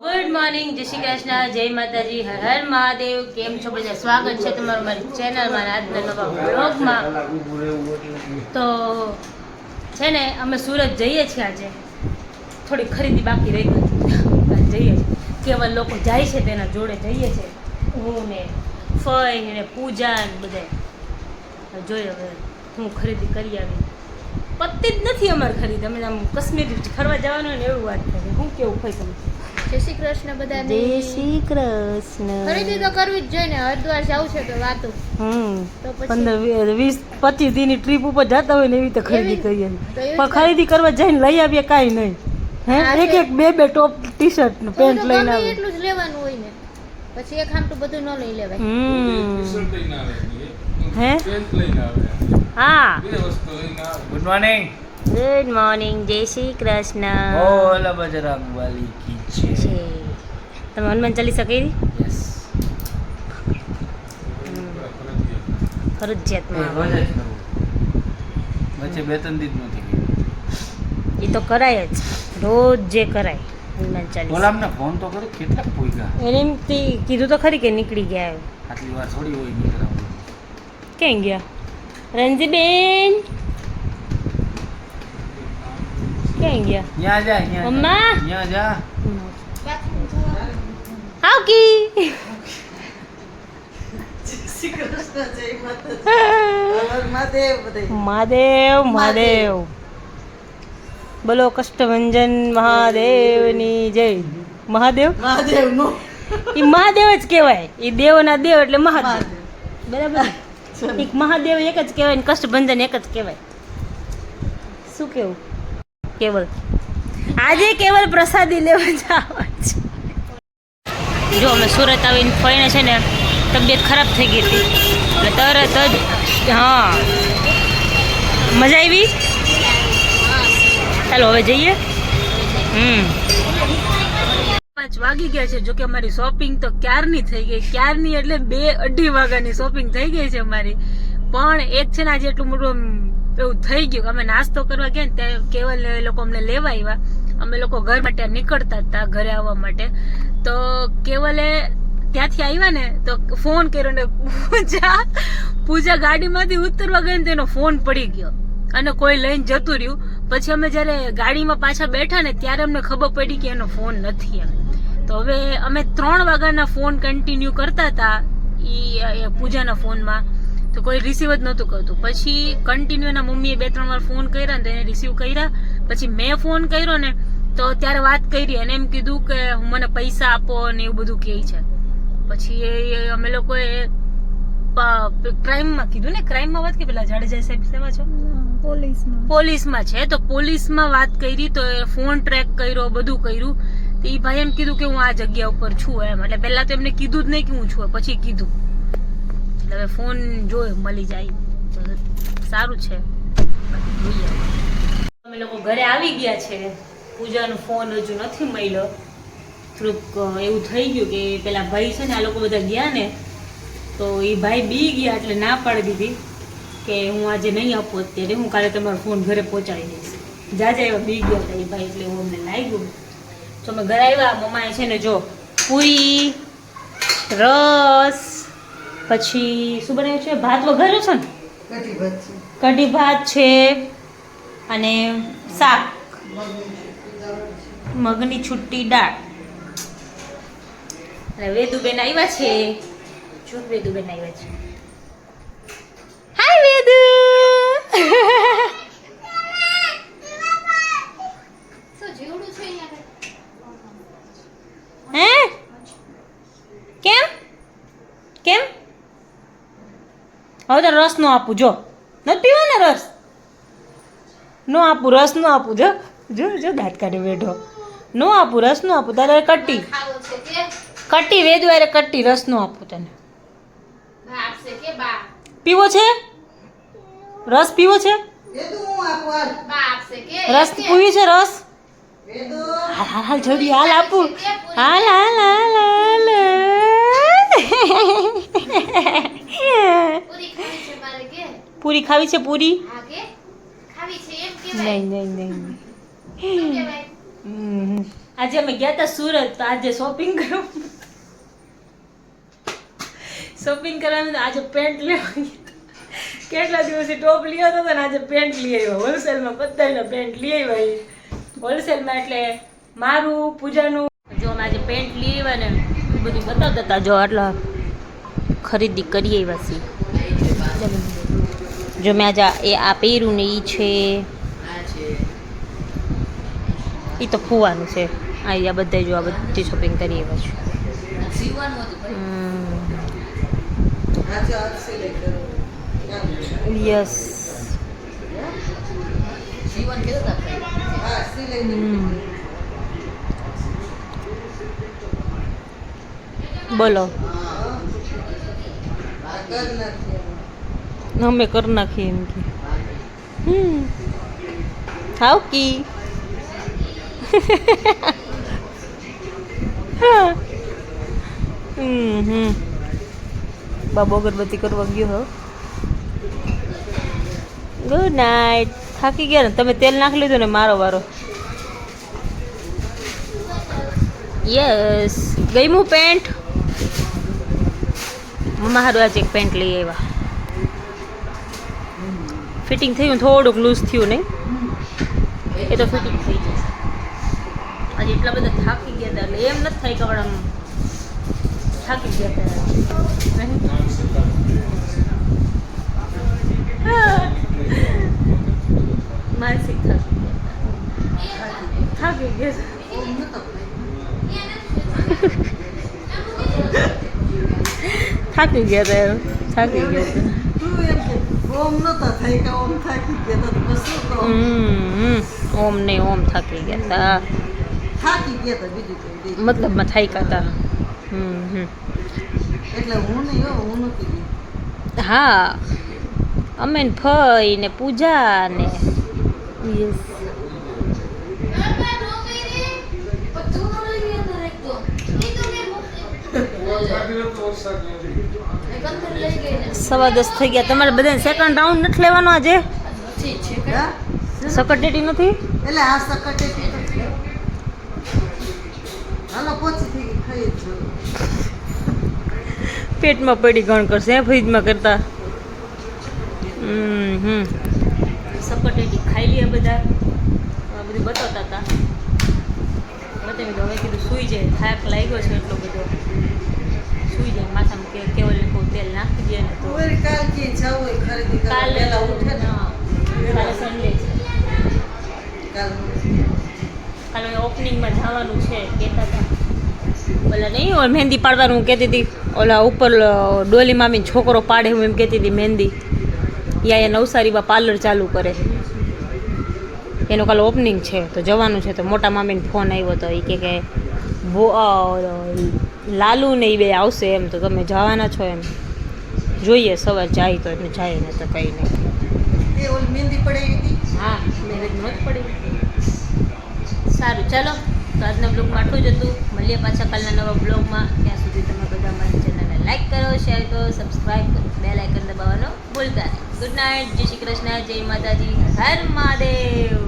Good morning જય શ્રી કૃષ્ણ, જય માતાજી, હર હર મહાદેવ. કેમ છો બધા? સ્વાગત છે તમારું મારી ચેનલમાં આજના બ્લોગમાં તો છે ને, અમે સુરત જઈએ છીએ આજે. થોડી ખરીદી બાકી રહી ગઈ. જઈએ છીએ. કેવલ લોકો જાય છે તેના જોડે જઈએ છીએ. હું ને ફઈ ને પૂજા ને બધા જોઈએ હવે હું ખરીદી કરી આવી. પત્તી જ નથી અમારે ખરીદી. અમે આમ કાશ્મીર ફરવા જવાનું ને એવું વાત કરીએ હું કેવું ફઈ તમને? જય શ્રી કૃષ્ણ બધાને. જય શ્રી કૃષ્ણ. ખરીદી તો કરવી જ જોઈએ ને હરિદ્વાર જવું છે તો વાતો. હમ તો પંદર વીસ પચીસ દિનની ટ્રીપ ઉપર જતા હોય ને એવી રીતે ખરીદી કરીએ. પણ ખરીદી કરવા જઈને લઈ આવીએ કાંઈ નહીં. હે? એક એક બે બે ટોપ ટી શર્ટ ને પેન્ટ લઈને આવે એટલું જ લેવાનું હોય ને. પછી એક આમટું બધું ન લઈ લેવાય. હમ. હે? હા. ગુડ મોર્નિંગ ગુડ મોર્નિંગ જય શ્રી કૃષ્ણ. બોલ બજરંગ વાલી કી. છે. તમે હનુમાન ચાલીસા કરી? ફરજિયાતમાં વચ્ચે બે ત્રણ દી નથી એ તો કરાય જ. રોજ જે કરાય હનુમાન ચાલીસા. બોલામને ફોન તો કરો કેટલાક પૂગ્યા એને એમ કીધું તો ખરી કે નીકળી ગયા. આટલી વાર થોડી હોય નીકળાવું ક્યાં ગયા? રંજીબેન ક્યાં ગયા? જા. આવકી મહાદેવ મહાદેવ. બોલો કષ્ટભંજન મહાદેવની જય. મહાદેવ? એ મહાદેવ જ કહેવાય. એ દેવના દેવ એટલે મહાદેવ. બરાબર? એક મહાદેવ એક જ કહેવાય ને કષ્ટભંજન એક જ કહેવાય. શું કેવું? કેવલ. આજે કેવલ પ્રસાદી લેવા જવા જો અમે સુરત આવીને ફઈને છે ને તબિયત ખરાબ થઈ ગઈ હતી. એટલે તરત જ, હા. મજા આવી? ચાલો, હવે જઈએ. હમ. પાંચ વાગી ગયા છે. જોકે અમારી શોપિંગ તો ક્યારની થઈ ગઈ? ક્યારની એટલે બે અઢી વાગ્યાની શોપિંગ થઈ ગઈ છે અમારી. પણ એક છે ને આજે એટલું મોટું એવું થઈ ગયું અમે નાસ્તો કરવા ગયા ને ત્યારે કેવલ લોકો અમને લેવા આવ્યા. અમે લોકો ઘર માટે નીકળતા હતા, ઘરે આવવા માટે. તો કેવલે ત્યાંથી આવ્યા ને, તો ફોન કર્યો ને પૂજા પૂજા ગાડીમાંથી ઉતરવા ગઈ ને તેનો ફોન પડી ગયો. અને કોઈ લઈને જતું રહ્યું. પછી અમે જ્યારે ગાડીમાં પાછા બેઠા ને ત્યારે અમને ખબર પડી કે એનો ફોન નથી એમ. તો હવે અમે ત્રણ વાગ્યાના ફોન કન્ટિન્યુ કરતા હતા એ પૂજાના ફોનમાં. તો કોઈ રિસીવ જ નહોતું કરતું. પછી કન્ટિન્યુ એના મમ્મીએ બે ત્રણ વાર ફોન કર્યા ને એને રિસીવ કર્યા. પછી મેં ફોન કર્યો ને તો ત્યારે વાત કરી અને એમ કીધું કે હું મને પૈસા આપો ને એવું બધું કહે છે. પછી એ- અમે લોકોએ ક્રાઇમમાં કીધું ને ક્રાઇમમાં વાત કે પેલા જાડેજા સાહેબ શેમાં છો? પોલીસમાં. પોલીસમાં છે. તો પોલીસમાં વાત કરી તો એ ફોન ટ્રેક કર્યો બધું કર્યું. તો એ ભાઈ એમ કીધું કે હું આ જગ્યા ઉપર છું એમ. એટલે પહેલા તો એમને કીધું જ નહીં કે હું છું પછી કીધું. એટલે હવે ફોન જોયો મળી જાય તો સારું છે. જોઈએ. અમે લોકો ઘરે આવી ગયા છે. પૂજાનો ફોન હજુ નથી મળ્યો. થોડુંક એવું થઈ ગયું કે પેલા ભાઈ છે ને આ લોકો બધા ગયા ને તો એ ભાઈ બી ગયા એટલે ના પાડી દીધી કે હું આજે નહીં આપું અત્યારે હું કાલે તમારો ફોન ઘરે પહોંચાડી દઈશ. જાજા એવા બી ગયા હતા એ ભાઈ એટલે હું અમને લાગ્યું. તો અમે ઘરે આવ્યા મમ્માએ છે ને જો પૂરી રસ પછી શું બનાવ્યું છે? ભાત વઘાર્યો છે ને? કઢી ભાત છે અને શાક. મગની છુટ્ટી દાળ. અને વેદુબેન આવ્યા છે. જો વેદુબેન આવ્યા છે. હાય વેદુ! શું જીવડું છે અહીંયા હે? કેમ? કેમ? હવે તો રસ નો આપું જો. નથી પીવો ને રસ? નો આપું રસ નો આપું જો. જો જો દાંત કાઢી બેઠો. નો આપું રસ નો આપું તારે કટ્ટી. કટ્ટી વેદુ અરે કટ્ટી રસ નો આપું તને. બા આપશે કે બા? પીવો છે? રસ પીવો છે? બા આપશે કે? રસ પીવી છે રસ? હાલ હાલ હાલ જલ્દી હાલ આપું. હાલ હાલ હાલ હાલ. પૂરી ખાવી છે પૂરી ખાવી છે પૂરી? હા કે? ખાવી છે એમ કહેવાય નહીં નહીં નહીં. આજે અમે ગયા હતા સુરત, તો આજે શોપિંગ કરવા. શોપિંગ કરવાનું આજે પેન્ટ લેવા કેટલા દિવસથી ટોપ લઈ હતો ને આજે પેન્ટ લઈ આવ્યો. હોલસેલમાં બધાને પેન્ટ લઈ આવ્યા હોલસેલમાં એટલે મારું, પૂજાનું. જો અમે આજે પેન્ટ લઈ આવ્યા ને બધું બતાવતા હતા. જો આટલા ખરીદી કરી આવ્યા છીએ. જો મેં આજે એ આ પહેર્યું ને એ છે. એ તો ફૂવાનું છે આ આ બધા જો આ બધી શોપિંગ કરી આવ્યા છું યસ બોલો અમે કરી નાખીએ એમ કે હમ હાવ કી હમ બાબો અગરબત્તી કરવા ગયો હો. ગુડ નાઇટ થાકી ગયા ને? તમે તેલ નાખી લીધું ને મારો વારો. Yes ગઈમું pant? મમ્મા હારું આજે એક પેન્ટ લઈ આવ્યા. ફિટિંગ થયું થોડુંક લૂઝ થયું નહીં? એ તો ફિટિંગ થઈ જશે. આજે એટલા બધા થાકી ગયા હતા એટલે એમ નથી થાય કે આમ થાકી ગયા હતા. માનસિક થાકી ગયા થાકી ગયા થાકી ગયા હતા ઓમ થાકી ગયા હતા બસ. ઓમ નહીં ઓમ થાકી ગયા હતા. મતલબમાં થાક્યા હતા હમ હમ. હા અમે ને ફઈ ને પૂજા ને યસ. સવા દસ થઈ ગયા. તમારે બધાને સેકન્ડ રાઉન્ડ નથી લેવાનો આજે? સકટેટી નથી? એટલે આ સકટે હાલો પોચી થઈ ગઈ ખાઈ જ જો પેટમાં પડી ગણ કરશે એ ફ્રીજમાં કરતા. હમ હમ. સકટેટી ખાઈ લઈએ બધા. બધું બતાવતા હતા. બતાવી દો હવે કીધું સૂઈ જાય. થાક લાગ્યો છે એટલો બધો. સૂઈ જાય માથામાં કે કેવલ લીંબુ તેલ નાખી દે ને તો. કોઈ કાલ કે જાવ હોય ખરીદી કરવા. કાલે વહેલા ઉઠે ને કાલે સન્ડે છે. કાલ કાલે ઓપનિંગમાં જવાનું છે કહેતા હતા. ઓલા નહીં ઓલ મહેંદી પાડવાનું હું કહેતી હતી. ઓલા ઉપર ડોલી મામી છોકરો પાડે હું એમ કહેતી હતી મહેંદી. યા એ નવસારીમાં પાર્લર ચાલુ કરે. એનું કાલે ઓપનિંગ છે તો જવાનું છે તો મોટા મામીને ફોન આવ્યો હતો એ કે લાલુ ને એ બે આવશે એમ તો તમે જવાના છો એમ. જોઈએ સવાર જાય તો એટલે જાય ને તો કંઈ નહીં. હા મેરેજ નો પડી. સારું. ચાલો, તો આજના બ્લોગમાં આટલું જ હતું. મળીએ પાછા કાલના નવા બ્લોગમાં ત્યાં સુધી તમે બધા મારી ચેનલને લાઇક કરો શેર કરો સબસ્ક્રાઈબ કરો. બે લાઇકન દબાવવાનો ભૂલતા નહીં. ગુડ નાઇટ જય શ્રી કૃષ્ણ. જય માતાજી. હર મહાદેવ.